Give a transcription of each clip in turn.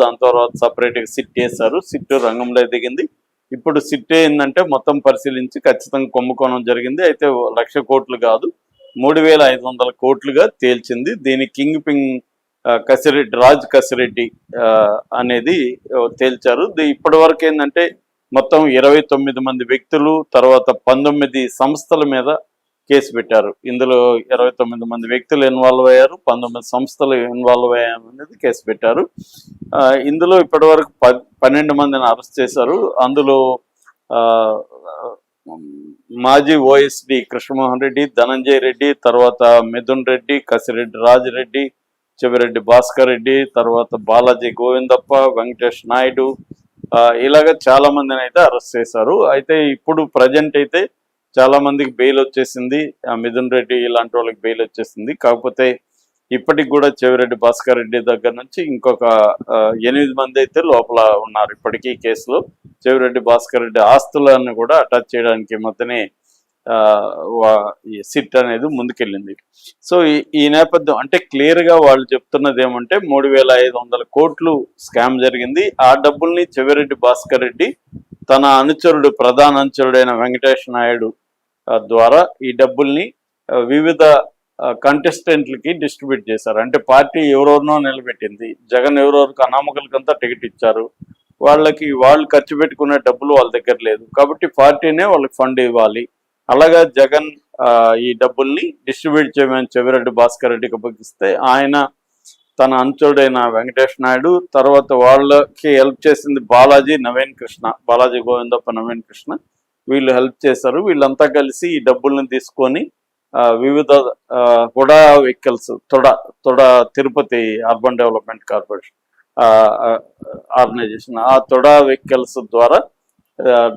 దాని తర్వాత సపరేట్గా సిట్ వేశారు సిట్ రంగంలో దిగింది. ఇప్పుడు సిట్ ఏంటంటే మొత్తం పరిశీలించి ఖచ్చితంగా కుంభకోణం జరిగింది. అయితే లక్ష కోట్లు కాదు మూడు వేల ఐదు వందల కోట్లుగా తేల్చింది. దీని కింగ్ పింగ్ కసిరెడ్డి రాజ్ కసిరెడ్డి అనేది తేల్చారు. ఇప్పటి వరకు ఏంటంటే మొత్తం ఇరవై తొమ్మిది మంది వ్యక్తులు తర్వాత పంతొమ్మిది సంస్థల మీద కేసు పెట్టారు. ఇందులో ఇరవై తొమ్మిది మంది వ్యక్తులు ఇన్వాల్వ్ అయ్యారు. పంతొమ్మిది సంస్థలు ఇన్వాల్వ్ అయ్యారు అనేది కేసు పెట్టారు. ఆ, ఇందులో ఇప్పటి వరకు పన్నెండు మందిని అరెస్ట్ చేశారు. అందులో మాజీ ఓఎస్డి కృష్ణమోహన్ రెడ్డి ధనంజయ్ రెడ్డి తర్వాత మిథున్ రెడ్డి కసిరెడ్డి రాజిరెడ్డి చెవిరెడ్డి భాస్కర్ రెడ్డి తర్వాత బాలాజీ గోవిందప్ప వెంకటేష్ నాయుడు ఇలాగ చాలా మందిని అయితే అరెస్ట్ చేశారు. అయితే ఇప్పుడు ప్రజెంట్ అయితే చాలా మందికి బెయిల్ వచ్చేసింది. మిథున్ రెడ్డి ఇలాంటి వాళ్ళకి బెయిల్ వచ్చేసింది. కాకపోతే ఇప్పటికి కూడా చెవిరెడ్డి భాస్కర్ రెడ్డి దగ్గర నుంచి ఇంకొక ఎనిమిది మంది అయితే లోపల ఉన్నారు ఇప్పటికీ కేసులో. చెవిరెడ్డి భాస్కర్ రెడ్డి ఆస్తులను కూడా అటాచ్ చేయడానికి మధ్యనే వా- ఈ సిట్ అనేది ముందుకెళ్ళింది. సో ఈ- నేపథ్యం అంటే క్లియర్గా వాళ్ళు చెప్తున్నది ఏమంటే మూడు వేల ఐదు వందల కోట్లు స్కామ్ జరిగింది. ఆ డబ్బుల్ని చెవిరెడ్డి భాస్కర్ రెడ్డి తన అనుచరుడు ప్రధాన అనుచరుడైన వెంకటేష్ నాయుడు ద్వారా ఈ డబ్బుల్ని వివిధ కంటెస్టెంట్లకి డిస్ట్రిబ్యూట్ చేశారు. అంటే పార్టీ ఎవరెవరినో నిలబెట్టింది. జగన్ ఎవరెవరికి అనామకులకంతా టికెట్ ఇచ్చారు. వాళ్ళకి వాళ్ళు ఖర్చు పెట్టుకునే డబ్బులు వాళ్ళ దగ్గర లేదు. కాబట్టి పార్టీనే వాళ్ళకి ఫండ్ ఇవ్వాలి. అలాగా జగన్ ఈ డబ్బుల్ని డిస్ట్రిబ్యూట్ చేయమని చెవిరెడ్డి భాస్కర్ రెడ్డికి అప్పగిస్తే ఆయన తన అంచుడైన వెంకటేష్ నాయుడు తర్వాత వాళ్ళకి హెల్ప్ చేసింది బాలాజీ నవీన్ కృష్ణ బాలాజీ గోవిందప్ప నవీన్ కృష్ణ వీళ్ళు హెల్ప్ చేశారు. వీళ్ళంతా కలిసి ఈ డబ్బుల్ని తీసుకొని వివిధ హుడా వెహికల్స్ తొడ తొడ Tirupati urban development corporation organisation ఆ తొడా వెహికల్స్ ద్వారా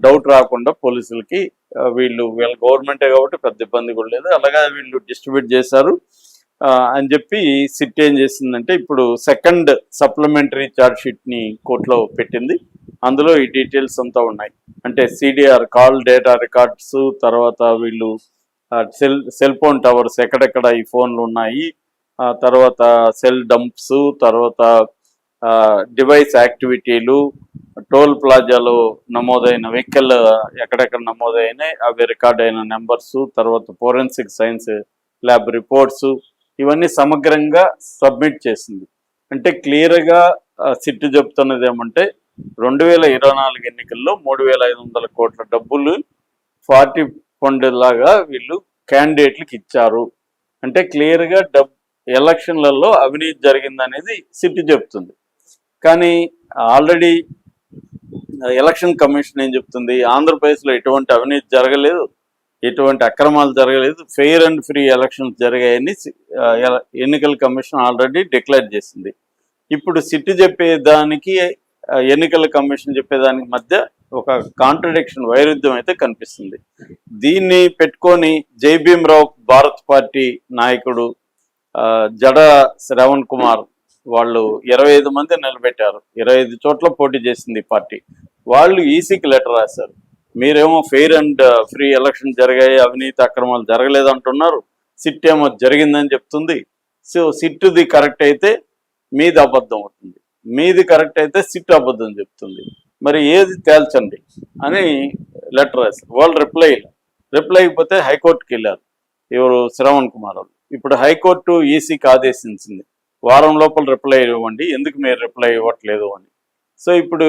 డౌట్ రాకుండా పోలీసులకి వీళ్ళు వీళ్ళ గవర్నమెంటే కాబట్టి పెద్ద ఇబ్బంది కూడా లేదు. అలాగే వీళ్ళు డిస్ట్రిబ్యూట్ చేశారు. అని చెప్పి సిట్ ఏం చేసిందంటే ఇప్పుడు సెకండ్ సప్లిమెంటరీ ఛార్జ్ షీట్ని కోర్టులో పెట్టింది. అందులో ఈ డీటెయిల్స్ అంతా ఉన్నాయి. అంటే సిడిఆర్ కాల్ డేటా రికార్డ్స్ తర్వాత వీళ్ళు సెల్ సెల్ ఫోన్ టవర్స్ ఎక్కడెక్కడ ఈ ఫోన్లు ఉన్నాయి ఆ తర్వాత సెల్ డంప్స్ తర్వాత ఆ, డివైస్ యాక్టివిటీలు టోల్ ప్లాజాలో నమోదైన వెహికల్ ఎక్కడెక్కడ నమోదైనాయి అవి రికార్డ్ అయిన నెంబర్స్ తర్వాత ఫోరెన్సిక్ సైన్స్ ల్యాబ్ రిపోర్ట్స్ ఇవన్నీ సమగ్రంగా సబ్మిట్ చేసింది. అంటే క్లియర్గా సిట్ చెప్తున్నది ఏమంటే రెండు వేల ఇరవై నాలుగు ఎన్నికల్లో మూడు వేల ఐదు వందల కోట్ల డబ్బులు పార్టీ ఫండ్ లాగా వీళ్ళు క్యాండిడేట్లకు ఇచ్చారు. అంటే క్లియర్గా డబ్ ఎలక్షన్లలో అవినీతి జరిగిందనేది సిట్ చెప్తుంది. కానీ ఆల్రెడీ ఎలక్షన్ కమిషన్ ఏం చెప్తుంది? ఆంధ్రప్రదేశ్లో ఎటువంటి అవినీతి జరగలేదు. ఎటువంటి అక్రమాలు జరగలేదు. ఫెయిర్ అండ్ ఫ్రీ ఎలక్షన్స్ జరిగాయని ఎన్నికల కమిషన్ ఆల్రెడీ డిక్లేర్ చేసింది. ఇప్పుడు సిట్ చెప్పే దానికి ఎన్నికల కమిషన్ చెప్పేదానికి మధ్య ఒక కాంట్రడిక్షన్ వైరుధ్యం అయితే కనిపిస్తుంది. దీన్ని పెట్టుకొని జై భీమ్రావు భారత్ పార్టీ నాయకుడు జడ శ్రవణ్ కుమార్ వాళ్ళు ఇరవై ఐదు మంది నిలబెట్టారు. ఇరవై ఐదు చోట్ల పోటీ చేసింది ఈ పార్టీ. వాళ్ళు ఈసీకి లెటర్ రాశారు. మీరేమో ఫెయిర్ అండ్ ఫ్రీ ఎలక్షన్ జరిగాయి అవినీతి అక్రమాలు జరగలేదు అంటున్నారు. సిట్ ఏమో జరిగిందని చెప్తుంది. సో సిట్టుది కరెక్ట్ అయితే మీది అబద్ధం అవుతుంది. మీది కరెక్ట్ అయితే సిట్ అబద్ధం చెప్తుంది. మరి ఏది తేల్చండి అని లెటర్ రాశారు. వాళ్ళు రిప్లై రిప్లై అయిపోతే హైకోర్టుకి వెళ్ళారు. ఎవరు? శ్రవణ్ కుమార్ వాళ్ళు. ఇప్పుడు హైకోర్టు ఈసీకి ఆదేశించింది. వారం లోపల రిప్లై ఇవ్వండి. ఎందుకు మీరు రిప్లై ఇవ్వట్లేదు అని. సో ఇప్పుడు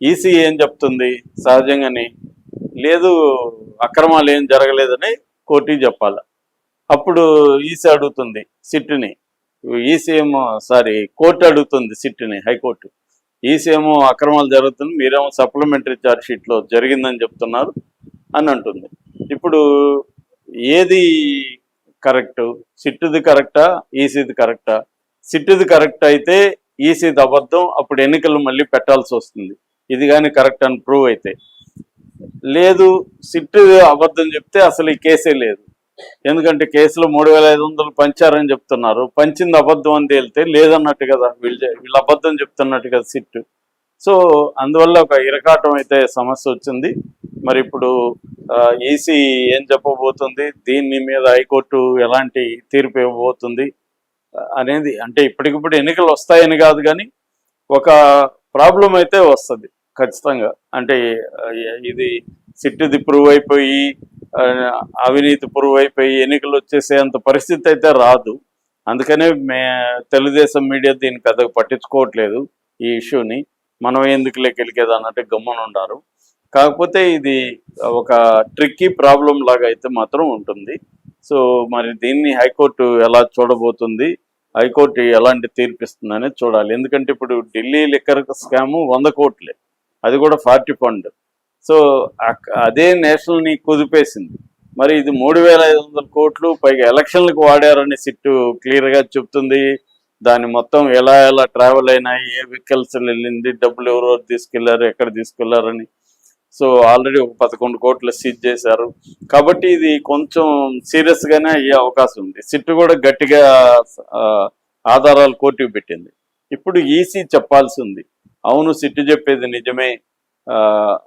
ఈసీ ఏం చెప్తుంది? సహజంగానే లేదు అక్రమాలు ఏం జరగలేదని కోర్టుకి చెప్పాలి. అప్పుడు ఈసీ అడుగుతుంది సిట్ని. ఈసీఏమో సారీ కోర్టు అడుగుతుంది సిట్టుని హైకోర్టు. ఈసీఏమో అక్రమాలు జరుగుతుంది మీరేమో సప్లిమెంటరీ ఛార్జ్ షీట్లో జరిగిందని చెప్తున్నారు అని అంటుంది. ఇప్పుడు ఏది కరెక్ట్? సిట్టుది కరెక్టా? ఈసీది కరెక్టా? సిట్టుది కరెక్ట్ అయితే ఈసీది అబద్ధం అప్పుడు ఎన్నికలు మళ్ళీ పెట్టాల్సి వస్తుంది. ఇది కానీ కరెక్ట్ అని ప్రూవ్ అయితే. లేదు సిట్టు అబద్ధం చెప్తే అసలు ఈ కేసే లేదు. ఎందుకంటే కేసులో మూడు వేల ఐదు వందలు పంచారని చెప్తున్నారు. పంచింది అబద్ధం అని తేలితే లేదన్నట్టు కదా వీళ్ళు వీళ్ళు అబద్ధం చెప్తున్నట్టు కదా సిట్టు. సో అందువల్ల ఒక ఇరకాటం అయితే సమస్య వచ్చింది. మరి ఇప్పుడు ఈసీ ఏం చెప్పబోతుంది దీని మీద హైకోర్టు ఎలాంటి తీర్పు ఇవ్వబోతుంది అనేది అంటే ఇప్పటికిప్పుడు ఎన్నికలు వస్తాయని కాదు కానీ ఒక ప్రాబ్లం అయితే వస్తుంది ఖచ్చితంగా. అంటే ఇది సిట్టుది ప్రూవ్ అయిపోయి అవినీతి పురువైపోయి ఎన్నికలు వచ్చేసేంత పరిస్థితి అయితే రాదు. అందుకనే మే తెలుగుదేశం మీడియా దీన్ని పెద్దగా పట్టించుకోవట్లేదు ఈ ఇష్యూని. మనం ఎందుకు లెక్కెలికేది అన్నట్టు గమ్మున ఉన్నారు కాకపోతే ఇది ఒక ట్రిక్కీ ప్రాబ్లం లాగా అయితే మాత్రం ఉంటుంది. సో మరి దీన్ని హైకోర్టు ఎలా చూడబోతుంది? హైకోర్టు ఎలాంటి తీర్పిస్తుంది చూడాలి. ఎందుకంటే ఇప్పుడు ఢిల్లీ లిక్కర్ స్కాము వంద కోట్లే. అది కూడా ఫార్టీ ఫండ్. సో అదే నేషనల్ని కుదిపేసింది. మరి ఇది మూడు వేల ఐదు వందల కోట్లు పైగా ఎలక్షన్లకు వాడారని సిట్టు క్లియర్గా చెప్తుంది. దాని మొత్తం ఎలా ఎలా ట్రావెల్ అయినాయి ఏ వెహికల్స్ వెళ్ళింది డబ్బులు ఎవరెవరు తీసుకెళ్ళారు ఎక్కడ తీసుకెళ్ళారని. సో ఆల్రెడీ ఒక పదకొండు కోట్లు సీజ్ చేశారు. కాబట్టి ఇది కొంచెం సీరియస్గానే అయ్యే అవకాశం ఉంది. సిట్టు కూడా గట్టిగా ఆధారాలు కోర్టుకు పెట్టింది. ఇప్పుడు ఈసీ చెప్పాల్సి ఉంది. అవును సిట్టు చెప్పేది నిజమే.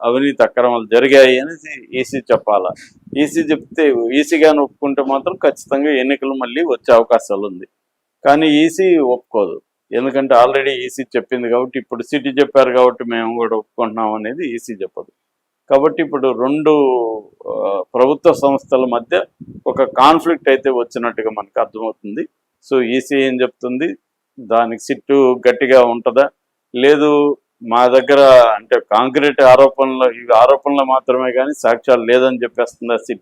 అవినీతి అక్రమాలు జరిగాయి అనేసి ఈసీ చెప్పాలా? ఈసీ చెప్తే ఈసీగాని ఒప్పుకుంటే మాత్రం ఖచ్చితంగా ఎన్నికలు మళ్ళీ వచ్చే అవకాశాలు ఉంది. కానీ ఈసీ ఒప్పుకోదు. ఎందుకంటే ఆల్రెడీ ఈసీ చెప్పింది కాబట్టి ఇప్పుడు సిటీ చెప్పారు కాబట్టి మేము కూడా ఒప్పుకుంటున్నాం అనేది ఈసీ చెప్పదు. కాబట్టి ఇప్పుడు రెండు ప్రభుత్వ సంస్థల మధ్య ఒక కాన్ఫ్లిక్ట్ అయితే వచ్చినట్టుగా మనకు అర్థమవుతుంది. సో ఈసీ ఏం చెప్తుంది? దానికి సిట్టు గట్టిగా ఉంటుందా? లేదు మా దగ్గర అంటే కాంక్రీట్ ఆరోపణలు ఇవి ఆరోపణలు మాత్రమే కానీ సాక్ష్యాలు లేదని చెప్పేస్తుంది